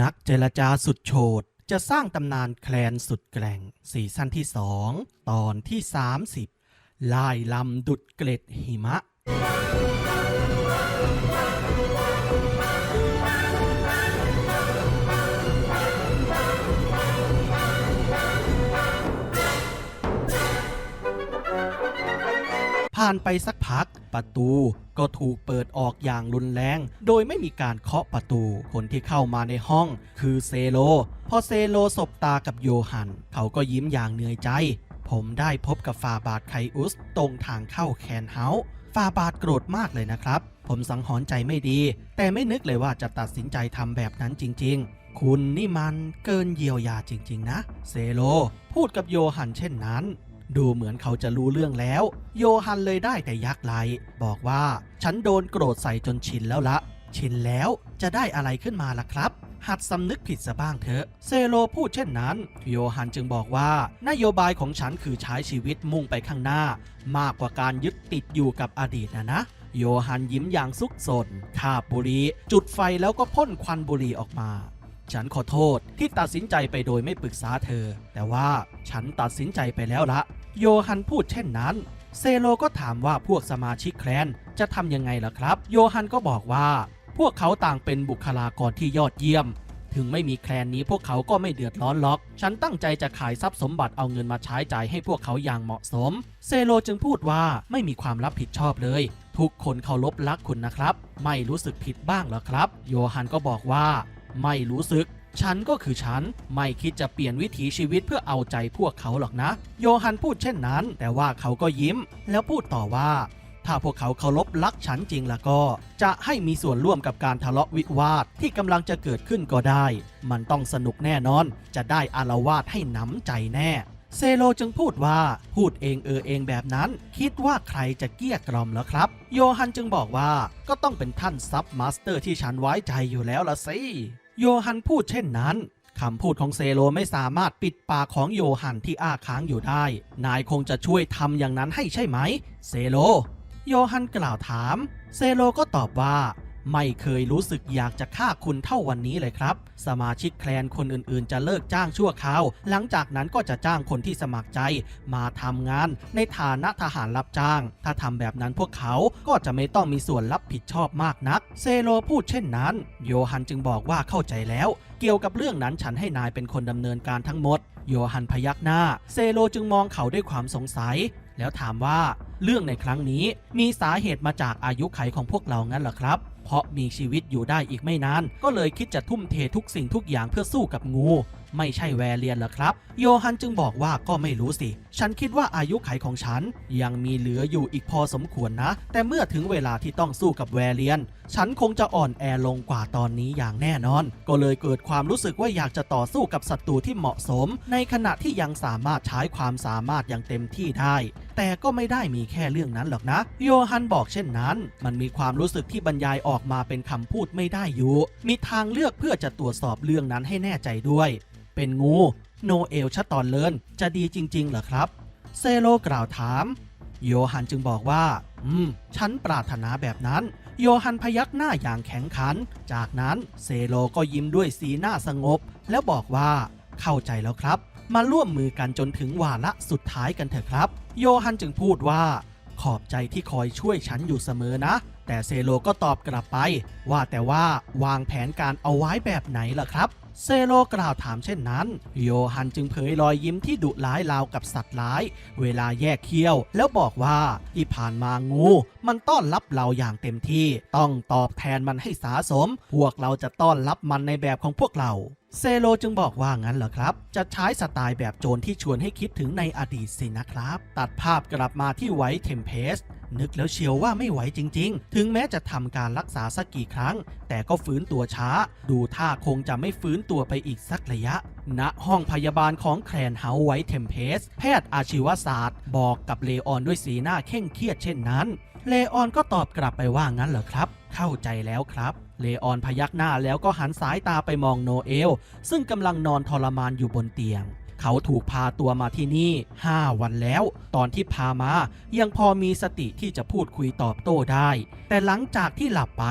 นักเจรจาสุดโฉดจะสร้างตำนานแคลนสุดแกร่งซีซั่นที่ 2 ตอนที่ 30 ลายลำดุดเกล็ดหิมะ ผ่านไปสักพัก ประตูก็ถูกเปิดออกอย่างรุนแรง โดยไม่มีการเคาะประตู คนที่เข้ามาในห้องคือเซโล พอเซโลสบตากับโยฮัน เขาก็ยิ้มอย่างเหนื่อยใจ ผมได้พบกับฟาบาทไคอุส ตรงทางเข้าแคนเฮาส์ฟาบาทโกรธมากเลยนะครับ ผมสังหรณ์ใจไม่ดี แต่ไม่นึกเลยว่าจะตัดสินใจทำแบบนั้นจริง ๆ คุณนี่มันเกินเยียวยาจริง ๆ นะ เซโล พูดกับโยฮันเช่นนั้น ดูเหมือนเขาจะรู้เรื่องแล้ว โยฮันเลยได้แต่ยักไหลบอกว่า ฉันโดนโกรธใส่จนชินแล้วละชินแล้วจะได้อะไรขึ้นมาล่ะครับ หัดสำนึกผิดซะบ้างเถอะ เซโลพูดเช่นนั้น โยฮันจึงบอกว่า นโยบายของฉันคือใช้ชีวิตมุ่งไปข้างหน้า มากกว่าการยึดติดอยู่กับอดีตนะนะโยฮันยิ้มอย่างซุกซนคาบบุรีจุดไฟแล้วก็พ่นควันบุรีออกมา ฉันขอโทษที่ตัดสินใจไปโดยไม่ปรึกษาเธอ แต่ว่าฉันตัดสินใจไปแล้วละ โยฮันพูดเช่นนั้น เซโลก็ถามว่าพวกสมาชิกแคลนจะทำยังไงล่ะครับ โยฮันก็บอกว่า พวกเขาต่างเป็นบุคลากรที่ยอดเยี่ยม ถึงไม่มีแคลนนี้พวกเขาก็ไม่เดือดร้อนล็อก ฉันตั้งใจจะขายทรัพย์สมบัติเอาเงินมาใช้จ่ายให้พวกเขาอย่างเหมาะสม เซโลจึงพูดว่าไม่มีความรับผิดชอบเลยทุกคนเคารพรักคุณนะครับ ไม่รู้สึกผิดบ้างหรอครับ โยฮันก็บอกว่า ไม่รู้สึก ฉันก็คือฉัน ไม่คิดจะเปลี่ยนวิถีชีวิตเพื่อเอาใจพวกเขาหรอกนะ โยฮันพูดเช่นนั้น แต่ว่าเขาก็ยิ้ม แล้วพูดต่อว่าถ้าพวกเขาเคารพรักฉันจริงแล้วก็ จะให้มีส่วนร่วมกับการทะเลาะวิวาทที่กำลังจะเกิดขึ้นก็ได้ มันต้องสนุกแน่นอน จะได้อารวาสให้หน้ำใจแน่ เซโลจึงพูดว่าพูดเองเออเองแบบนั้น คิดว่าใครจะเกี้ยกล่อมแล้วครับ โยฮันจึงบอกว่าก็ต้องเป็นท่านซับมาสเตอร์ที่ฉันไว้ใจอยู่แล้วละสิ โยฮันพูดเช่นนั้นคำพูดของเซโลไม่สามารถปิดปากของโยฮันที่อ้าค้างอยู่ได้ นายคงจะช่วยทำอย่างนั้นให้ใช่ไหม เซโล โยฮันกล่าวถาม เซโลก็ตอบว่า ไม่เคยรู้สึกอยากจะฆ่าคุณเท่าวันนี้เลยครับ สมาชิกแคลนคนอื่นๆ จะเลิกจ้างชั่วคราว หลังจากนั้นก็จะจ้างคนที่สมัครใจ มาทำงานในฐานะทหารรับจ้าง ถ้าทำแบบนั้นพวกเขาก็จะไม่ต้องมีส่วนรับผิดชอบมากนัก เซโลพูดเช่นนั้น โยฮันจึงบอกว่าเข้าใจแล้ว เกี่ยวกับเรื่องนั้นฉันให้นายเป็นคนดำเนินการทั้งหมด โยฮันพยักหน้า เซโลจึงมองเขาด้วยความสงสัย แล้วถามว่าเรื่องในครั้งนี้มีสาเหตุมาจากอายุไขของพวกเรางั้นเหรอครับ เพราะมีชีวิตอยู่ได้อีกไม่นาน ก็เลยคิดจะทุ่มเททุกสิ่งทุกอย่างเพื่อสู้กับงู ไม่ใช่แวเลียนเหรอครับ โยฮันจึงบอกว่าก็ไม่รู้สิ ฉันคิดว่าอายุไขของฉัน ยังมีเหลืออยู่อีกพอสมควรนะ แต่เมื่อถึงเวลาที่ต้องสู้กับแวเลียน ฉันคงจะอ่อนแอลงกว่าตอนนี้อย่างแน่นอน ก็เลยเกิดความรู้สึกว่าอยากจะต่อสู้กับศัตรูที่เหมาะสม ในขณะที่ยังสามารถใช้ความสามารถอย่างเต็มที่ได้แต่ก็ไม่ได้มีแค่เรื่องนั้นหรอกนะ โยฮันบอกเช่นนั้น มันมีความรู้สึกที่บรรยายออกมาเป็นคำพูดไม่ได้อยู่ มีทางเลือกเพื่อจะตรวจสอบเรื่องนั้นให้แน่ใจด้วย เป็นงูโนเอลชะตอนเลินจะดีจริงๆเหรอครับ เซโลกล่าวถาม โยฮันจึงบอกว่า อืม ฉันปรารถนาแบบนั้น โยฮันพยักหน้าอย่างแข็งขัน จากนั้นเซโลก็ยิ้มด้วยสีหน้าสงบ แล้วบอกว่า เข้าใจแล้วครับ มาร่วมมือกันจนถึงวาระสุดท้ายกันเถอะครับ โยฮันจึงพูดว่า ขอบใจที่คอยช่วยฉันอยู่เสมอนะ แต่เซโลก็ตอบกลับไป ว่าแต่ว่าวางแผนการเอาไว้แบบไหนล่ะครับ เซโลกล่าวถามเช่นนั้น โยฮันจึงเผยรอยยิ้มที่ดุร้ายราวกับสัตว์ร้าย เวลาแยกเคี้ยว แล้วบอกว่าที่ผ่านมางู มันต้อนรับเราอย่างเต็มที่ ต้องตอบแทนมันให้สาสม พวกเราจะต้อนรับมันในแบบของพวกเรา เซโลจึงบอกว่างั้นเหรอครับ จะใช้สไตล์แบบโจรที่ชวนให้คิดถึงในอดีตสินะครับ ตัดภาพกลับมาที่ไวท์เทมเพสนึกแล้วเชียวว่าไม่ไหวจริง ๆ ถึงแม้จะทำการรักษาสักกี่ครั้ง แต่ก็ฟื้นตัวช้า ดูท่าคงจะไม่ฟื้นตัวไปอีกสักระยะ ณ ห้องพยาบาลของแคลนเฮาไวท์เทมเพสแพทย์อาชีวศาสตร์ บอกกับเลออนด้วยสีหน้าเคร่งเครียดเช่นนั้น เลออนก็ตอบกลับไปว่างั้นเหรอครับ เข้าใจแล้วครับ เลออนพยักหน้าแล้วก็หันสายตาไปมองโนเอล ซึ่งกำลังนอนทรมานอยู่บนเตียง เขาถูกพาตัวมาที่นี่ 5 วันแล้ว ตอนที่พามา ยังพอมีสติที่จะพูดคุยตอบโต้ได้ แต่หลังจากที่หลับไป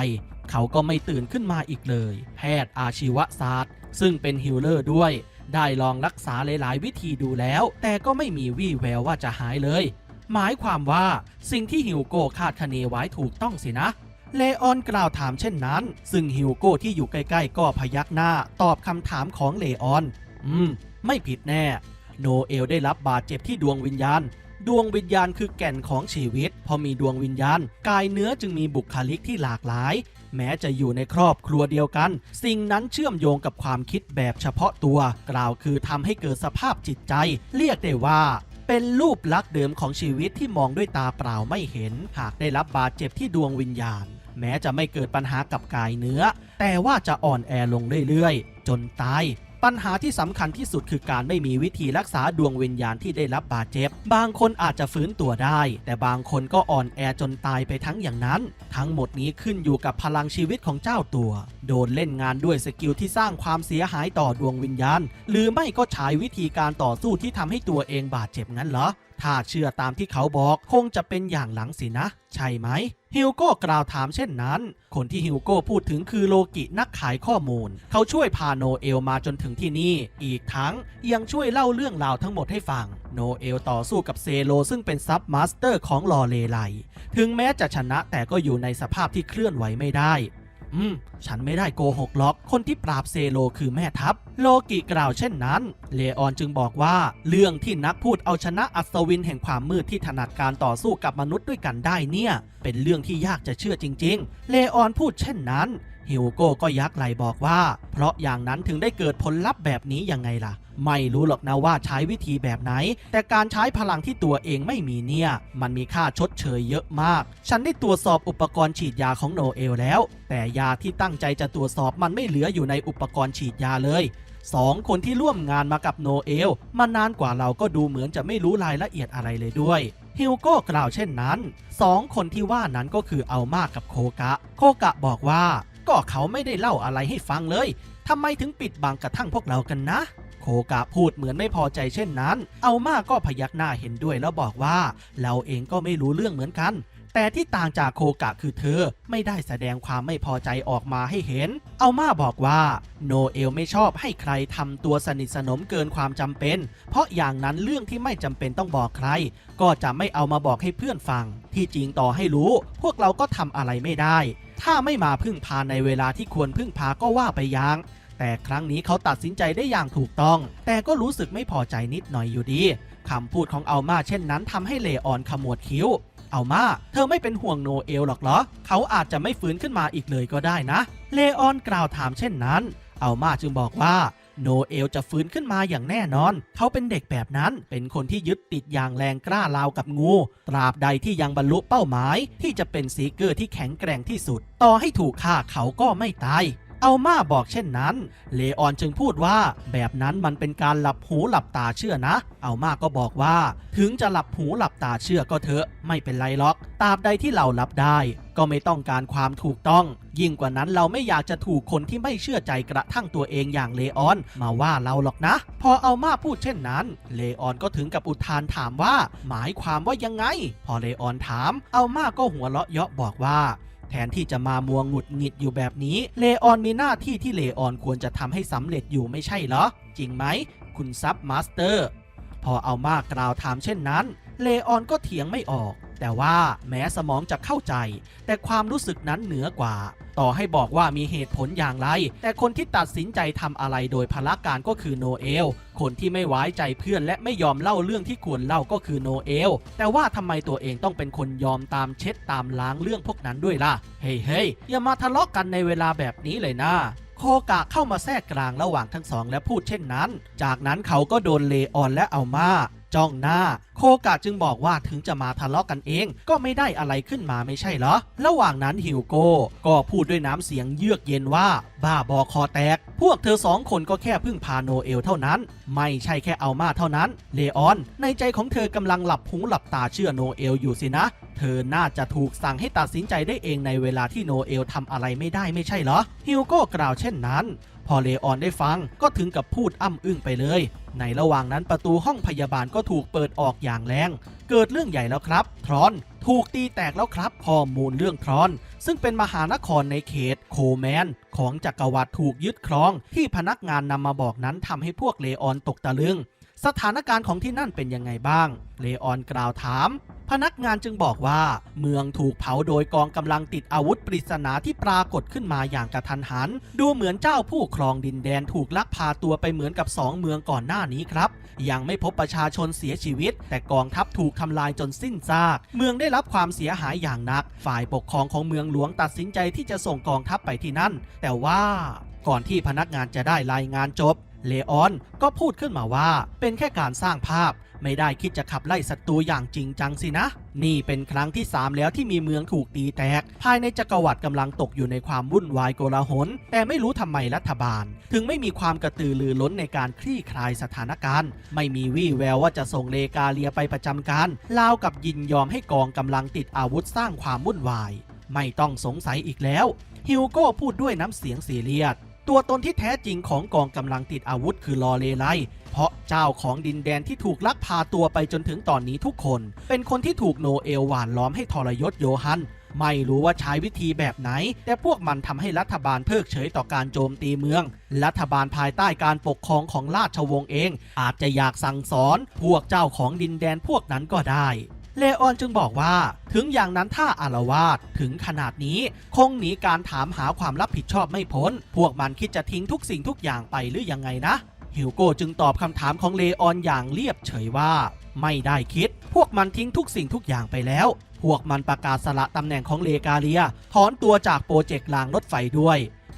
เขาก็ไม่ตื่นขึ้นมาอีกเลย แพทย์อาชีวศาสตร์ ซึ่งเป็นฮิลเลอร์ด้วยได้ลองรักษาหลาย ๆ วิธีดูแล้ว แต่ก็ไม่มีวี่แววว่าจะหายเลย หมายความว่าสิ่งที่ฮิวโก้คาดคะเนไว้ถูกต้องสินะ เลออนกล่าวถามเช่นนั้น ซึ่งฮิวโก้ที่อยู่ใกล้ๆก็พยักหน้าตอบคำถามของเลออน อืม ไม่ผิดแน่ โนเอลได้รับบาดเจ็บที่ดวงวิญญาณ ดวงวิญญาณคือแก่นของชีวิต พอมีดวงวิญญาณ กายเนื้อจึงมีบุคลิกที่หลากหลาย แม้จะอยู่ในครอบครัวเดียวกัน สิ่งนั้นเชื่อมโยงกับความคิดแบบเฉพาะตัว กล่าวคือทำให้เกิดสภาพจิตใจ เรียกได้ว่าเป็นรูปลักษณ์เดิมของชีวิตที่มองด้วยตาเปล่าไม่เห็น หากได้รับบาดเจ็บที่ดวงวิญญาณ แม้จะไม่เกิดปัญหากับกายเนื้อ แต่ว่าจะอ่อนแอลงเรื่อยๆ จนตาย ปัญหาที่สำคัญที่สุดคือการไม่มีวิธีรักษาดวงวิญญาณที่ได้รับบาดเจ็บ บางคนอาจจะฟื้นตัวได้ แต่บางคนก็อ่อนแอจนตายไปทั้งอย่างนั้น ทั้งหมดนี้ขึ้นอยู่กับพลังชีวิตของเจ้าตัว โดนเล่นงานด้วยสกิลที่สร้างความเสียหายต่อดวงวิญญาณ หรือไม่ก็ใช้วิธีการต่อสู้ที่ทำให้ตัวเองบาดเจ็บงั้นเหรอถ้าเชื่อตามที่เขาบอกคงจะเป็นอย่างหลังสินะ ใช่ไหม ฮิวโก้กล่าวถามเช่นนั้น คนที่ฮิวโก้พูดถึงคือโลกินักขายข้อมูล เขาช่วยพาโนเอลมาจนถึงที่นี่ อีกทั้งยังช่วยเล่าเรื่องราวทั้งหมดให้ฟัง โนเอลต่อสู้กับเซโลซึ่งเป็นซับมาสเตอร์ของลอเลไล ถึงแม้จะชนะแต่ก็อยู่ในสภาพที่เคลื่อนไหวไม่ได้ อืม ฉันไม่ได้โกหกหรอก คนที่ปราบเซโลคือแม่ทัพ โลกิกล่าวเช่นนั้น เลออนจึงบอกว่า เรื่องที่นักพูดเอาชนะอัศวินแห่งความมืดที่ถนัดการต่อสู้กับมนุษย์ด้วยกันได้เนี่ย เป็นเรื่องที่ยากจะเชื่อจริง ๆ เลออนพูดเช่นนั้น ฮิวโก้ก็ยักไหลบอกว่า เพราะอย่างนั้นถึงได้เกิดผลลัพธ์แบบนี้ยังไงล่ะ ไม่รู้หรอกนะว่าใช้วิธีแบบไหน แต่การใช้พลังที่ตัวเองไม่มีเนี่ย มันมีค่าชดเชยเยอะมาก ฉันได้ตรวจสอบอุปกรณ์ฉีดยาของโนเอลแล้ว แต่ยาที่ตั้งใจจะตรวจสอบมันไม่เหลืออยู่ในอุปกรณ์ฉีดยาเลยสองคนที่ร่วมงานมากับโนเอลมานานกว่าเราก็ดูเหมือนจะไม่รู้รายละเอียดอะไรเลยด้วยฮิวโก้กล่าวเช่นนั้นสองคนที่ว่านั้นก็คือเอามากกับโคกะ โคกะบอกว่า ก็เขาไม่ได้เล่าอะไรให้ฟังเลยทำไมถึงปิดบังกระทั่งพวกเรากันนะ โคกะพูดเหมือนไม่พอใจเช่นนั้น เอามาก็พยักหน้าเห็นด้วยแล้วบอกว่า เราเองก็ไม่รู้เรื่องเหมือนกัน แต่ที่ต่างจากโคกะคือเธอไม่ได้แสดงความไม่พอใจออกมาให้เห็น เอามาบอกว่าโนเอลไม่ชอบให้ใครทำตัวสนิทสนมเกินความจำเป็น เพราะอย่างนั้นเรื่องที่ไม่จำเป็นต้องบอกใคร ก็จะไม่เอามาบอกให้เพื่อนฟัง ที่จริงต่อให้รู้ พวกเราก็ทำอะไรไม่ได้ ถ้าไม่มาพึ่งพาในเวลาที่ควรพึ่งพาก็ว่าไปยังแต่ครั้งนี้เขาตัดสินใจได้อย่างถูกต้อง แต่ก็รู้สึกไม่พอใจนิดหน่อยอยู่ดีคำพูดของเอามาเช่นนั้นทำให้เลออนขมวดคิ้วเอามา เธอไม่เป็นห่วงโนเอลหรอกเหรอ เขาอาจจะไม่ฟื้นขึ้นมาอีกเลยก็ได้นะ เลออนกล่าวถามเช่นนั้น เอามาจึงบอกว่า โนเอลจะฟื้นขึ้นมาอย่างแน่นอน เขาเป็นเด็กแบบนั้นเป็นคนที่ยึดติดอย่างแรงกล้าราวกับงู ตราบใดที่ยังบรรลุเป้าหมาย ที่จะเป็นซีเกอร์ที่แข็งแกร่งที่สุด ต่อให้ถูกฆ่าเขาก็ไม่ตาย เอามาบอกเช่นนั้น เลออนจึงพูดว่า แบบนั้นมันเป็นการหลับหูหลับตาเชื่อนะ เอามาก็บอกว่า ถึงจะหลับหูหลับตาเชื่อก็เถอะ ไม่เป็นไรหรอก ตราบใดที่เรารับได้ ก็ไม่ต้องการความถูกต้อง ยิ่งกว่านั้นเราไม่อยากจะถูกคนที่ไม่เชื่อใจกระทั่งตัวเองอย่างเลออน มาว่าเราหรอกนะ พอเอามาพูดเช่นนั้น เลออนก็ถึงกับอุทานถามว่า หมายความว่ายังไง พอเลออนถาม เอามาก็หัวเราะเยาะบอกว่า แทนที่จะมามัวหงุดหงิดอยู่แบบนี้ เลออนมีหน้าที่ที่เลออนควรจะทำให้สำเร็จอยู่ไม่ใช่เหรอ จริงไหม คุณซับมาสเตอร์ พอเอามากกล่าวถามเช่นนั้น เลออนก็เถียงไม่ออก แต่ว่าแม้สมองจะเข้าใจ แต่ความรู้สึกนั้นเหนือกว่า ต่อให้บอกว่ามีเหตุผลอย่างไร แต่คนที่ตัดสินใจทำอะไรโดยพละการก็คือโนเอล คนที่ไม่ไว้ใจเพื่อนและไม่ยอมเล่าเรื่องที่ควรเล่าก็คือโนเอล แต่ว่าทำไมตัวเองต้องเป็นคนยอมตามเช็ดตามล้างเรื่องพวกนั้นด้วยล่ะ เฮ้ยเฮ้ยอย่ามาทะเลาะกันในเวลาแบบนี้เลยนะโคกะเข้ามาแทรกกลางระหว่างทั้งสองและพูดเช่นนั้น จากนั้นเขาก็โดนเลออนและเอามา จ้องหน้า โคกะจึงบอกว่าถึงจะมาทะเลาะกันเอง ก็ไม่ได้อะไรขึ้นมาไม่ใช่เหรอ ระหว่างนั้นฮิวโก้ก็พูดด้วยน้ำเสียงเยือกเย็นว่า บ้าบอคอแตก พวกเธอสองคนก็แค่พึ่งพาโนเอลเท่านั้น ไม่ใช่แค่เอามาเท่านั้น เลออน ในใจของเธอกำลังหลับหูหลับตาเชื่อโนเอลอยู่สินะ เธอน่าจะถูกสั่งให้ตัดสินใจได้เองในเวลาที่โนเอลทำอะไรไม่ได้ไม่ใช่เหรอฮิวโก้กล่าวเช่นนั้น อเลออนได้ฟังก็ถึงกับพูดอ้ำอึ้งไปเลย ในระหว่างนั้นประตูห้องพยาบาลก็ถูกเปิดออกอย่างแรง เกิดเรื่องใหญ่แล้วครับ ทรอน ถูกตีแตกแล้วครับข้อมูลเรื่องทรอน ซึ่งเป็นมหานครในเขตโคแมน ของจักรวรรดิถูกยึดครอง ที่พนักงานนำมาบอกนั้นทำให้พวกเลออนตกตะลึงสถานการณ์ของที่นั่นเป็นยังไงบ้าง เลออนกล่าวถาม พนักงานจึงบอกว่า เมืองถูกเผาโดยกองกำลังติดอาวุธปริศนาที่ปรากฏขึ้นมาอย่างกระทันหัน ดูเหมือนเจ้าผู้ครองดินแดนถูกลักพาตัวไปเหมือนกับสองเมืองก่อนหน้านี้ครับ ยังไม่พบประชาชนเสียชีวิต แต่กองทัพถูกทำลายจนสิ้นซาก เมืองได้รับความเสียหายอย่างหนัก ฝ่ายปกครองของเมืองหลวงตัดสินใจที่จะส่งกองทัพไปที่นั่น แต่ว่าก่อนที่พนักงานจะได้รายงานจบเลออนก็พูดขึ้นมาว่าเป็นแค่การสร้างภาพ ไม่ได้คิดจะขับไล่ศัตรูอย่างจริงจังสินะ นี่เป็นครั้งที่ 3 แล้วที่มีเมืองถูกตีแตก ภายในจักรวรรดิกำลังตกอยู่ในความวุ่นวายโกลาหล แต่ไม่รู้ทำไมรัฐบาล ถึงไม่มีความกระตือรือร้นในการคลี่คลายสถานการณ์ ไม่มีวี่แววว่าจะส่งเลกาเลียไปประจำการลาวกับยินยอมให้กองกำลังติดอาวุธสร้างความวุ่นวาย ไม่ต้องสงสัยอีกแล้วฮิวโก้พูดด้วยน้ำเสียงซีเรียส ตัวตนที่แท้จริงของกองกำลังติดอาวุธคือลอเลไลเพราะเจ้าของดินแดนที่ถูกลักพาตัวไปจนถึงตอนนี้ทุกคน เป็นคนที่ถูกโนเอลหวานล้อมให้ทรยศโยฮันไม่รู้ว่าใช้วิธีแบบไหน แต่พวกมันทำให้รัฐบาลเพิกเฉยต่อการโจมตีเมือง รัฐบาลภายใต้การปกครองของราชวงศ์เอง อาจจะอยากสั่งสอน พวกเจ้าของดินแดนพวกนั้นก็ได้ เลออนจึงบอกว่า ถึงอย่างนั้นถ้าอารวาสถึงขนาดนี้ คงหนีการถามหาความรับผิดชอบไม่พ้น พวกมันคิดจะทิ้งทุกสิ่งทุกอย่างไปหรือยังไงนะฮิวโก้จึงตอบคำถามของเลออนอย่างเรียบเฉยว่า ไม่ได้คิด พวกมันทิ้งทุกสิ่งทุกอย่างไปแล้ว พวกมันประกาศสละตำแหน่งของเลกาเลีย ถอนตัวจากโปรเจกต์รางรถไฟด้วย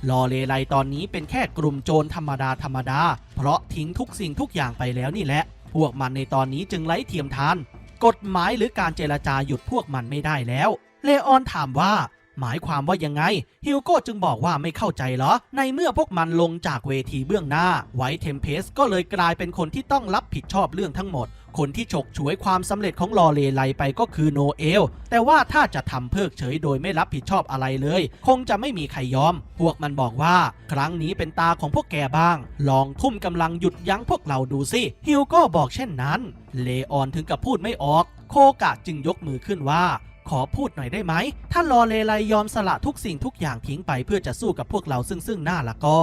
ลอเลไลตอนนี้เป็นแค่กลุ่มโจรธรรมดาธรรมดา เพราะทิ้งทุกสิ่งทุกอย่างไปแล้วนี่แหละ พวกมันในตอนนี้จึงไร้เทียมทาน กฎหมายหรือการเจรจาหยุดพวกมันไม่ได้แล้ว เลออนถามว่า หมายความว่ายังไง ฮิวโก้จึงบอกว่าไม่เข้าใจเหรอ ในเมื่อพวกมันลงจากเวทีเบื้องหน้า ไวท์เทมเพสก็เลยกลายเป็นคนที่ต้องรับผิดชอบเรื่องทั้งหมด คนที่ฉกฉวยความสำเร็จของลอเลไลไปก็คือโนเอล แต่ว่าถ้าจะทำเพิกเฉยโดยไม่รับผิดชอบอะไรเลย คงจะไม่มีใครยอม พวกมันบอกว่า ครั้งนี้เป็นตาของพวกแกบ้าง ลองทุ่มกำลังหยุดยั้งพวกเราดูสิฮิวก้บอกเช่นนั้น เลออนถึงกับพูดไม่ออก โคกะจึงยกมือขึ้นว่าขอพูดหน่อยได้ไหม ถ้ารอเลไลยอมสละทุกสิ่งทุกอย่างทิ้งไปเพื่อจะสู้กับพวกเราซึ่งซึ่งหน้าละก็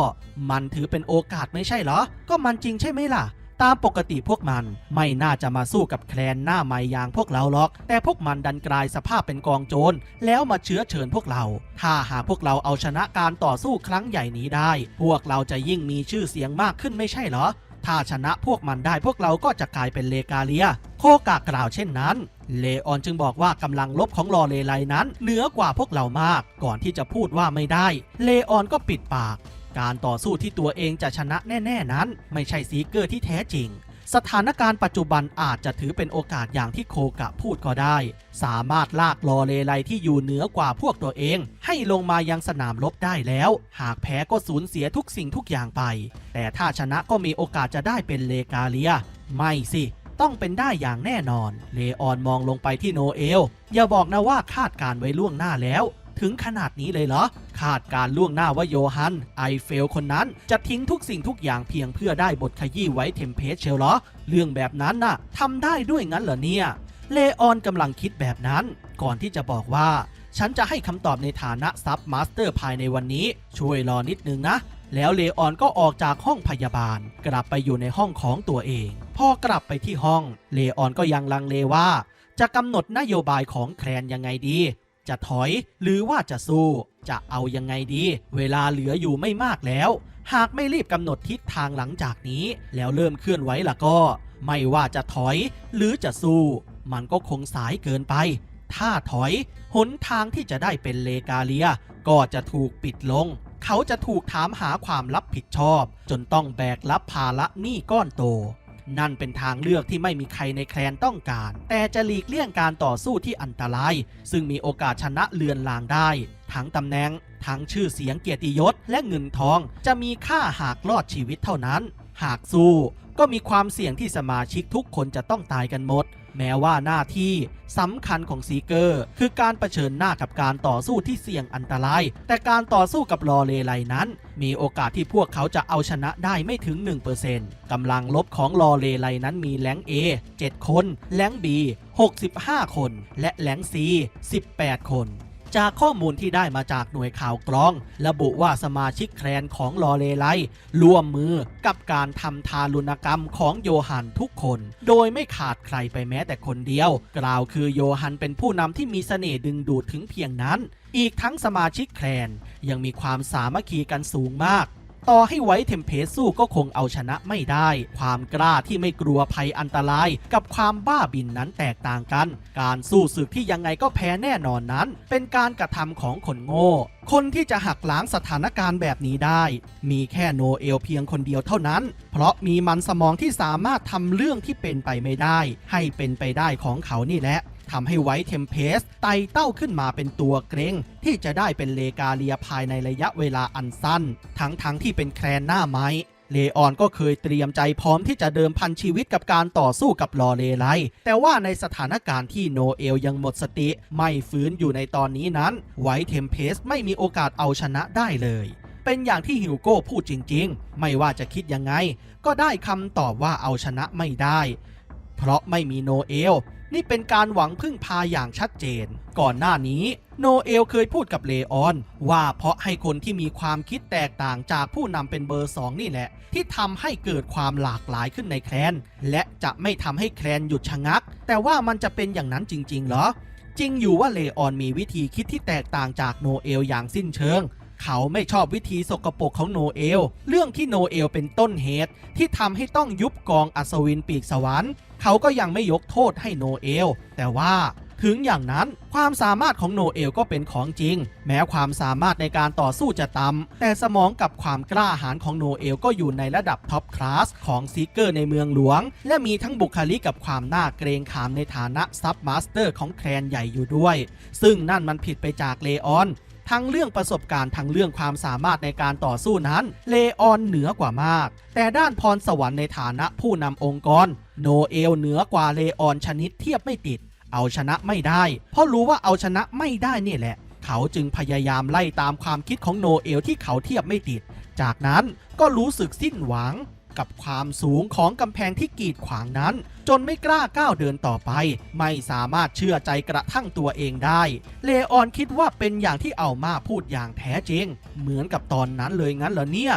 มันถือเป็นโอกาสไม่ใช่เหรอ ก็มันจริงใช่ไหมล่ะ ตามปกติพวกมันไม่น่าจะมาสู้กับแคลนหน้าใหม่อย่างพวกเราหรอก แต่พวกมันดันกลายสภาพเป็นกองโจรแล้วมาเชื้อเชิญพวกเรา ถ้าหากพวกเราเอาชนะการต่อสู้ครั้งใหญ่นี้ได้ พวกเราจะยิ่งมีชื่อเสียงมากขึ้นไม่ใช่เหรอ ถ้าชนะพวกมันได้พวกเราก็จะกลายเป็นเลกาเลีย โคกากล่าวเช่นนั้นเลออนจึงบอกว่ากำลังลบของลอเลไลนั้นเหนือกว่าพวกเรามาก ก่อนที่จะพูดว่าไม่ได้ เลออนก็ปิดปาก การต่อสู้ที่ตัวเองจะชนะแน่ ๆ นั้น ไม่ใช่ซีเกอร์ที่แท้จริง สถานการณ์ปัจจุบันอาจจะถือเป็นโอกาสอย่างที่โคกะพูดก็ได้ สามารถลากลอเลไลที่อยู่เหนือกว่าพวกตัวเอง ให้ลงมายังสนามรบได้แล้ว หากแพ้ก็สูญเสียทุกสิ่งทุกอย่างไป แต่ถ้าชนะก็มีโอกาสจะได้เป็นเลกาเลีย ไม่สิต้องเป็นได้อย่างแน่นอน เลออนมองลงไปที่โนเอล อย่าบอกนะว่าคาดการไว้ล่วงหน้าแล้ว ถึงขนาดนี้เลยเหรอ คาดการล่วงหน้าว่าโยฮัน ไอเฟลคนนั้นจะทิ้งทุกสิ่งทุกอย่างเพียงเพื่อได้บทขยี้ไว้เทมเพสเชลเหรอ เรื่องแบบนั้นน่ะทำได้ด้วยงั้นเหรอเนี่ย เลออนกำลังคิดแบบนั้น ก่อนที่จะบอกว่า ฉันจะให้คำตอบในฐานะซับมาสเตอร์ภายในวันนี้ ช่วยรอนิดนึงนะแล้วเลออนก็ออกจากห้องพยาบาล กลับไปอยู่ในห้องของตัวเอง พอกลับไปที่ห้อง เลออนก็ยังลังเลว่า จะกำหนดนโยบายของแคลนยังไงดี จะถอย หรือว่าจะสู้ จะเอายังไงดี เวลาเหลืออยู่ไม่มากแล้ว หากไม่รีบกำหนดทิศทางหลังจากนี้ แล้วเริ่มเคลื่อนไหวล่ะก็ ไม่ว่าจะถอย หรือจะสู้ มันก็คงสายเกินไป ถ้าถอยหนทางที่จะได้เป็นเลกาเลีย ก็จะถูกปิดลง เขาจะถูกถามหาความรับผิดชอบ จนต้องแบกรับภาระหนี้ก้อนโต นั่นเป็นทางเลือกที่ไม่มีใครในแคลนต้องการ แต่จะหลีกเลี่ยงการต่อสู้ที่อันตราย ซึ่งมีโอกาสชนะเลือนลางได้ ทั้งตำแหน่ง ทั้งชื่อเสียงเกียรติยศและเงินทอง จะมีค่าหากรอดชีวิตเท่านั้น หากสู้ ก็มีความเสี่ยงที่สมาชิกทุกคนจะต้องตายกันหมด แม้ว่าหน้าที่สำคัญของซีเกอร์ คือการเผชิญหน้ากับการต่อสู้ที่เสี่ยงอันตราย แต่การต่อสู้กับลอเลไลนั้น มีโอกาสที่พวกเขาจะเอาชนะได้ไม่ถึง 1%กำลังลบของลอเลไลนั้นมีแหลง A 7 คนแหลง B 65 คน และแหลง C 18 คน จากข้อมูลที่ได้มาจากหน่วยข่าวกรอง ระบุว่าสมาชิกแคลนของลอเลไลร่วมมือกับการทำทารุณกรรมของโยฮันทุกคน โดยไม่ขาดใครไปแม้แต่คนเดียว กล่าวคือโยฮันเป็นผู้นำที่มีเสน่ห์ดึงดูดถึงเพียงนั้น อีกทั้งสมาชิกแคลนยังมีความสามัคคีกันสูงมาก ต่อให้ไว้เทมเพสสู้ก็คงเอาชนะไม่ได้ ความกล้าที่ไม่กลัวภัยอันตราย กับความบ้าบินนั้นแตกต่างกัน การสู้ศึกที่ยังไงก็แพ้แน่นอนนั้น เป็นการกระทำของคนโง่ คนที่จะหักล้างสถานการณ์แบบนี้ได้ มีแค่โนเอลเพียงคนเดียวเท่านั้น เพราะมีมันสมองที่สามารถทำเรื่องที่เป็นไปไม่ได้ ให้เป็นไปได้ของเขานี่แหละ ทำให้ไวท์เทมเพสไต่เต้าขึ้นมาเป็นตัวเกรงที่จะได้เป็นเลกาเลียภายในระยะเวลาอันสั้น ทั้งๆทที่เป็นแคลนหน้าไม้เลออนก็เคยเตรียมใจพร้อมที่จะเดิมพันชีวิตกับการต่อสู้กับลอเลไล แต่ว่าในสถานการณ์ที่โนเอลยังหมดสติ ไม่ฟื้นอยู่ในตอนนี้นั้น ไวท์เทมเพสไม่มีโอกาสเอาชนะได้เลย เป็นอย่างที่ฮิวโก้พูดจริงๆ ไม่ว่าจะคิดยังไง ก็ได้คำตอบว่าเอาชนะไม่ได้ เพราะไม่มีโนเอล นี่เป็นการหวังพึ่งพาอย่างชัดเจน ก่อนหน้านี้ โนเอลเคยพูดกับเลออน ว่าเพราะให้คนที่มีความคิดแตกต่างจากผู้นำเป็นเบอร์สองนี่แหละ ที่ทำให้เกิดความหลากหลายขึ้นในแคลน และจะไม่ทำให้แคลนหยุดชะงัก แต่ว่ามันจะเป็นอย่างนั้นจริง ๆ เหรอ จริงอยู่ว่าเลออนมีวิธีคิดที่แตกต่างจากโนเอลอย่างสิ้นเชิงเขาไม่ชอบวิธีสกปรกของโนเอล เรื่องที่โนเอลเป็นต้นเหตุ ที่ทำให้ต้องยุบกองอัศวินปีกสวรรค์ เขาก็ยังไม่ยกโทษให้โนเอล แต่ว่าถึงอย่างนั้นความสามารถของโนเอลก็เป็นของจริง แม้ความสามารถในการต่อสู้จะต่ำแต่สมองกับความกล้าหาญของโนเอลก็อยู่ในระดับท็อปคลาสของซีเกอร์ในเมืองหลวง และมีทั้งบุคลิกกับความน่าเกรงขามในฐานะซับมาสเตอร์ของแคลนใหญ่อยู่ด้วย ซึ่งนั่นมันผิดไปจากเลออน ทั้งเรื่องประสบการณ์ทั้งเรื่องความสามารถในการต่อสู้นั้น เลออนเหนือกว่ามาก แต่ด้านพรสวรรค์ในฐานะผู้นำองค์กร โนเอลเหนือกว่าเลออนชนิดเทียบไม่ติด เอาชนะไม่ได้ เพราะรู้ว่าเอาชนะไม่ได้นี่แหละ เขาจึงพยายามไล่ตามความคิดของโนเอลที่เขาเทียบไม่ติด จากนั้นก็รู้สึกสิ้นหวัง กับความสูงของกำแพงที่กีดขวางนั้น จนไม่กล้าก้าวเดินต่อไป ไม่สามารถเชื่อใจกระทั่งตัวเองได้ เลออนคิดว่าเป็นอย่างที่เอามาพูดอย่างแท้จริง เหมือนกับตอนนั้นเลยงั้นเหรอเนี่ย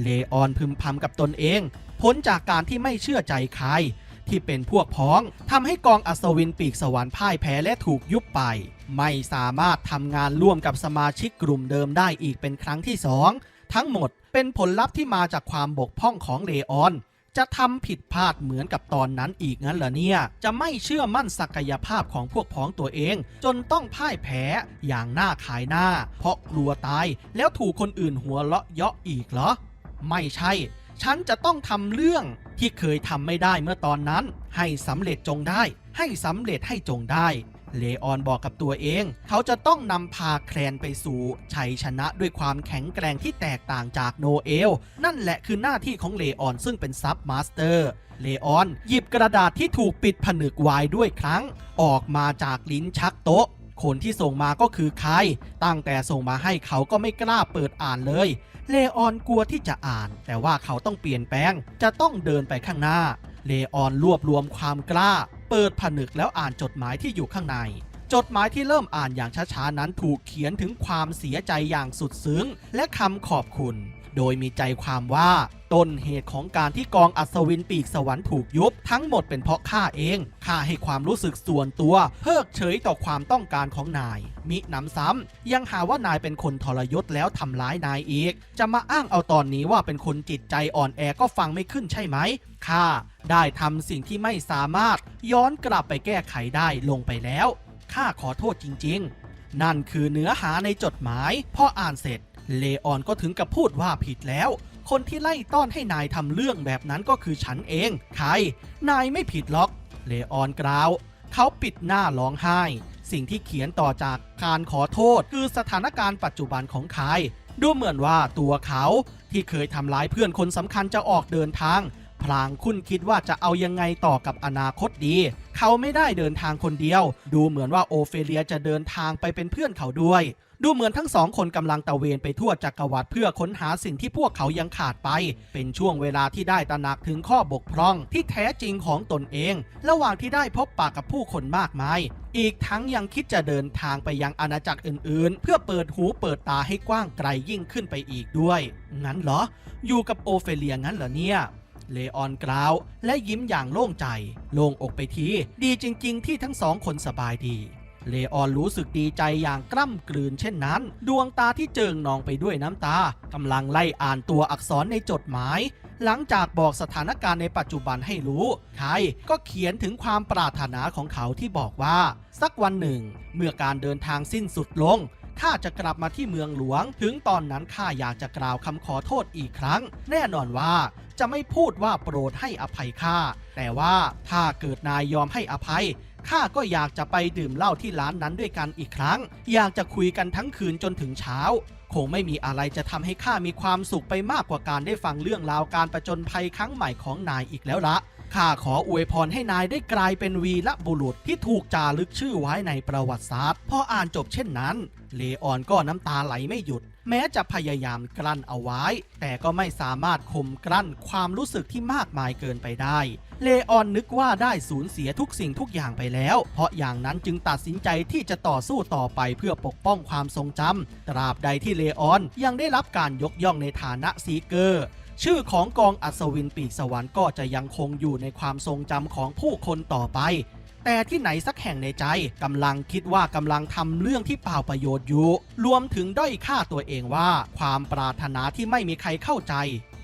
เลออนพึมพำกับตนเอง พ้นจากการที่ไม่เชื่อใจใครที่เป็นพวกพ้องทำให้กองอัศวินปีกสวรรค์พ่ายแพ้และถูกยุบไป ไม่สามารถทำงานร่วมกับสมาชิกกลุ่มเดิมได้อีกเป็นครั้งที่สอง ทั้งหมดเป็นผลลัพธ์ที่มาจากความบกพร่องของเลออน จะทำผิดพลาดเหมือนกับตอนนั้นอีกงั้นเหรอเนี่ย จะไม่เชื่อมั่นศักยภาพของพวกพ้องตัวเอง จนต้องพ่ายแพ้อย่างหน้าขายหน้า เพราะกลัวตายแล้วถูกคนอื่นหัวเลาะเยาะอีกเหรอ ไม่ใช่ ฉันจะต้องทำเรื่องที่เคยทำไม่ได้เมื่อตอนนั้น ให้สำเร็จจงได้ ให้สำเร็จให้จงได้ เลออนบอกกับตัวเอง เขาจะต้องนำพาแคลนไปสู่ ชัยชนะด้วยความแข็งแกร่งที่แตกต่างจากโนเอล นั่นแหละคือหน้าที่ของเลออนซึ่งเป็นซับมาสเตอร์เลออน หยิบกระดาษที่ถูกปิดผนึกไว้ด้วยครั้ง ออกมาจากลิ้นชักโต๊ะ คนที่ส่งมาก็คือใคร ตั้งแต่ส่งมาให้เขาก็ไม่กล้าเปิดอ่านเลย เลออนกลัวที่จะอ่าน แต่ว่าเขาต้องเปลี่ยนแปลง จะต้องเดินไปข้างหน้า เลออนรวบรวมความกล้า เปิดผนึกแล้วอ่านจดหมายที่อยู่ข้างใน จดหมายที่เริ่มอ่านอย่างช้าๆนั้นถูกเขียนถึงความเสียใจอย่างสุดซึ้ง และคำขอบคุณ โดยมีใจความว่าต้นเหตุของการที่กองอัศวินปีกสวรรค์ถูกยุบ ทั้งหมดเป็นเพราะข้าเองข้าให้ความรู้สึกส่วนตัว เพิกเฉยต่อความต้องการของนาย มิหนำซ้ำยังหาว่านายเป็นคนทรยศแล้วทำร้ายนายอีก จะมาอ้างเอาตอนนี้ว่าเป็นคนจิตใจอ่อนแอก็ฟังไม่ขึ้นใช่ไหมข้า ได้ทำสิ่งที่ไม่สามารถย้อนกลับไปแก้ไขได้ลงไปแล้วข้าขอโทษจริงๆ นั่นคือเนื้อหาในจดหมายพออ่านเสร็จ เลออนก็ถึงกับพูดว่าผิดแล้ว คนที่ไล่ต้อนให้นายทำเรื่องแบบนั้นก็คือฉันเอง ใคร นายไม่ผิดหรอก เลออนกล่าว เขาปิดหน้าร้องไห้ สิ่งที่เขียนต่อจากการขอโทษคือสถานการณ์ปัจจุบันของใครดูเหมือนว่าตัวเขาที่เคยทำร้ายเพื่อนคนสำคัญจะออกเดินทาง พลางคุณคิดว่าจะเอายังไงต่อกับอนาคตดี เขาไม่ได้เดินทางคนเดียว ดูเหมือนว่าโอเฟเลียจะเดินทางไปเป็นเพื่อนเขาด้วย ดูเหมือนทั้งสองคนกำลังตะเวนไปทั่วจักรวรรดิเพื่อค้นหาสิ่งที่พวกเขายังขาดไป เป็นช่วงเวลาที่ได้ตระหนักถึงข้อบกพร่องที่แท้จริงของตนเอง ระหว่างที่ได้พบปะกับผู้คนมากมาย อีกทั้งยังคิดจะเดินทางไปยังอาณาจักรอื่น ๆ เพื่อเปิดหูเปิดตาให้กว้างไกลยิ่งขึ้นไปอีกด้วย งั้นเหรอ อยู่กับโอเฟเลียงั้นเหรอเนี่ย เลออนกล่าว และยิ้มอย่างโล่งใจ โล่งอกไปที ดีจริง ๆ ที่ทั้งสองคนสบายดีเลออนรู้สึกดีใจอย่างกล้ำกลืนเช่นนั้น ดวงตาที่เจิงนองไปด้วยน้ำตากำลังไล่อ่านตัวอักษรในจดหมาย หลังจากบอกสถานการณ์ในปัจจุบันให้รู้ใครก็เขียนถึงความปรารถนาของเขาที่บอกว่า สักวันหนึ่ง เมื่อการเดินทางสิ้นสุดลงข้าจะกลับมาที่เมืองหลวง ถึงตอนนั้นข้าอยากจะกล่าวคำขอโทษอีกครั้ง แน่นอนว่าจะไม่พูดว่าโปรดให้อภัยข้าแต่ว่าถ้าเกิดนายยอมให้อภัยข้าก็อยากจะไปดื่มเหล้าที่ร้านนั้นด้วยกันอีกครั้ง อยากจะคุยกันทั้งคืนจนถึงเช้า คงไม่มีอะไรจะทำให้ข้ามีความสุขไปมากกว่าการได้ฟังเรื่องราวการประจนภัยครั้งใหม่ของนายอีกแล้วละข้าขออวยพรให้นายได้กลายเป็นวีละบุรุษที่ถูกจารึกชื่อไว้ในประวัติศาสตร์พออ่านจบเช่นนั้น เลออนก็น้ำตาไหลไม่หยุด แม้จะพยายามกลั้นเอาไว้ แต่ก็ไม่สามารถข่มกลั้นความรู้สึกที่มากมายเกินไปได้ เลออนนึกว่าได้สูญเสียทุกสิ่งทุกอย่างไปแล้ว เพราะอย่างนั้นจึงตัดสินใจที่จะต่อสู้ต่อไปเพื่อปกป้องความทรงจำตราบใดที่เลออนยังได้รับการยกย่องในฐานะซีเกอร์ชื่อของกองอัศวินปีกสวรรค์ก็จะยังคงอยู่ในความทรงจำของผู้คนต่อไป แต่ที่ไหนสักแห่งในใจกำลังคิดว่ากำลังทำเรื่องที่เปล่าประโยชน์อยู่ รวมถึงด้อยค่าตัวเองว่า ความปรารถนาที่ไม่มีใครเข้าใจ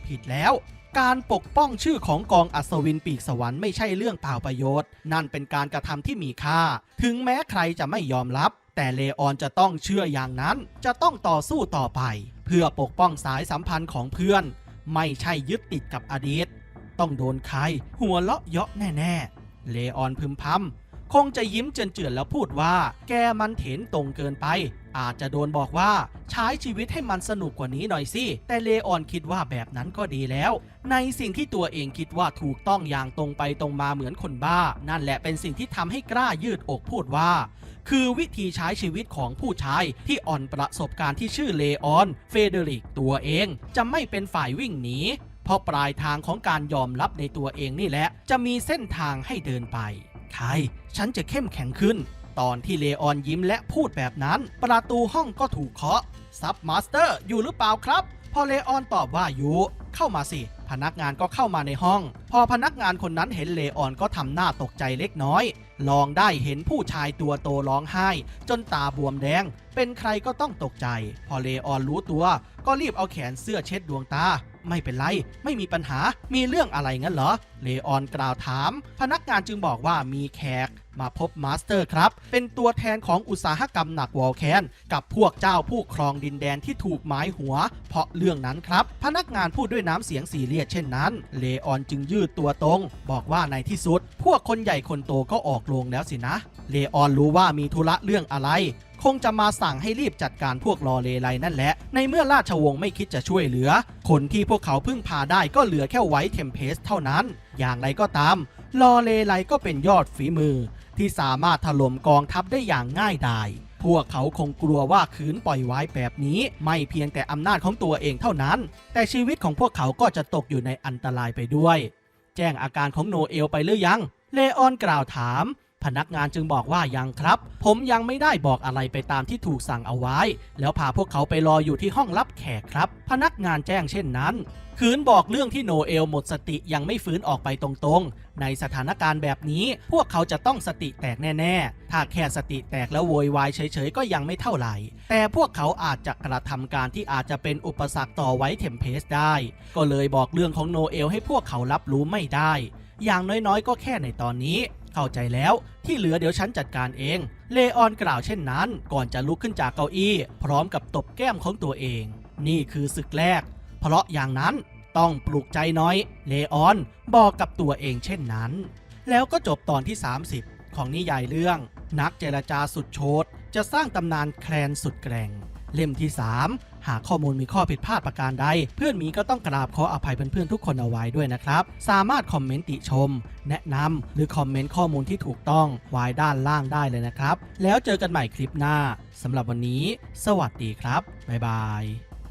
ผิดแล้วการปกป้องชื่อของกองอัศวินปีกสวรรค์ไม่ใช่เรื่องเปล่าประโยชน์ นั่นเป็นการกระทำที่มีค่า ถึงแม้ใครจะไม่ยอมรับ แต่เลออนจะต้องเชื่ออย่างนั้น จะต้องต่อสู้ต่อไป เพื่อปกป้องสายสัมพันธ์ของเพื่อน ไม่ใช่ยึดติดกับอดีต ต้องโดนใคร หัวเลาะเยาะแน่ ๆ เลออนพึมพำคงจะยิ้มเจือนๆแล้วพูดว่า แกมันเถนตรงเกินไป อาจจะโดนบอกว่าใช้ชีวิตให้มันสนุกกว่านี้หน่อยสิ แต่เลออนคิดว่าแบบนั้นก็ดีแล้ว ในสิ่งที่ตัวเองคิดว่าถูกต้องอย่างตรงไปตรงมาเหมือนคนบ้า นั่นแหละเป็นสิ่งที่ทำให้กล้ายืดอกพูดว่า คือวิธีใช้ชีวิตของผู้ชายที่อ่อนประสบการณ์ที่ชื่อเลออน เฟเดริกตัวเอง จะไม่เป็นฝ่ายวิ่งหนี เพราะปลายทางของการยอมรับในตัวเองนี่แหละ จะมีเส้นทางให้เดินไปใครฉันจะเข้มแข็งขึ้น ตอนที่เลออนยิ้มและพูดแบบนั้น ประตูห้องก็ถูกเคาะซับมาสเตอร์อยู่หรือเปล่าครับ พอเลออนตอบว่าอยู่ เข้ามาสิ พนักงานก็เข้ามาในห้อง พอพนักงานคนนั้นเห็นเลออนก็ทำหน้าตกใจเล็กน้อย ลองได้เห็นผู้ชายตัวโตร้องไห้ จนตาบวมแดง เป็นใครก็ต้องตกใจ พอเลออนรู้ตัว ก็รีบเอาแขนเสื้อเช็ดดวงตา ไม่เป็นไร ไม่มีปัญหามีเรื่องอะไรงั้นเหรอ เลออนกล่าวถาม พนักงานจึงบอกว่ามีแขกมาพบมาสเตอร์ครับ เป็นตัวแทนของอุตสาหกรรมหนักวอลแคนกับพวกเจ้าผู้ครองดินแดนที่ถูกหมายหัว เพราะเรื่องนั้นครับ พนักงานพูดด้วยน้ำเสียงสีเรียดเช่นนั้น เลออนจึงยืดตัวตรง บอกว่าในที่สุด พวกคนใหญ่คนโตก็ออกโรงแล้วสินะ เลออนรู้ว่ามีธุระเรื่องอะไร คงจะมาสั่งให้รีบจัดการพวกรอเลไลนั่นแหละ ในเมื่อราชวงศ์ไม่คิดจะช่วยเหลือ คนที่พวกเขาพึ่งพาได้ก็เหลือแค่ไว้เทมเพสเท่านั้น อย่างไรก็ตาม รอเลไลก็เป็นยอดฝีมือ ที่สามารถถล่มกองทัพได้อย่างง่ายดายพวกเขาคงกลัวว่าขืนปล่อยไว้แบบนี้ ไม่เพียงแต่อำนาจของตัวเองเท่านั้น แต่ชีวิตของพวกเขาก็จะตกอยู่ในอันตรายไปด้วย แจ้งอาการของโนเอลไปหรือยัง เลออนกล่าวถาม พนักงานจึงบอกว่ายังครับ ผมยังไม่ได้บอกอะไรไปตามที่ถูกสั่งเอาไว้ แล้วพาพวกเขาไปรออยู่ที่ห้องรับแขกครับ พนักงานแจ้งเช่นนั้น คืนบอกเรื่องที่โนเอลหมดสติยังไม่ฟื้นออกไปตรงๆ ในสถานการณ์แบบนี้ พวกเขาจะต้องสติแตกแน่ๆ ถ้าแค่สติแตกแล้วโวยวายเฉยๆ ก็ยังไม่เท่าไหร่ แต่พวกเขาอาจจะกระทำการที่อาจจะเป็นอุปสรรคต่อไว้เทมเพสได้ ก็เลยบอกเรื่องของโนเอลให้พวกเขารับรู้ไม่ได้ อย่างน้อยๆ ก็แค่ในตอนนี้ เข้าใจแล้วที่เหลือเดี๋ยวฉันจัดการเอง เลออนกล่าวเช่นนั้น ก่อนจะลุกขึ้นจากเก้าอี้ พร้อมกับตบแก้มของตัวเอง นี่คือศึกแรก เพราะอย่างนั้นต้องปลุกใจน้อย เลออนบอกกับตัวเองเช่นนั้น แล้วก็จบตอนที่ 30 ของนิยายเรื่อง นักเจรจาสุดโชดจะสร้างตำนานแคลนสุดแกร่ง เล่มที่ 3 หากข้อมูลมีข้อผิดพลาดประการใด เพื่อนมีก็ต้องกราบขออภัยเพื่อนๆทุกคนเอาไว้ด้วยนะครับ สามารถคอมเมนต์ติชม แนะนำหรือคอมเมนต์ข้อมูลที่ถูกต้องไว้ด้านล่างได้เลยนะครับ แล้วเจอกันใหม่คลิปหน้าสำหรับวันนี้ สวัสดีครับบ๊ายบาย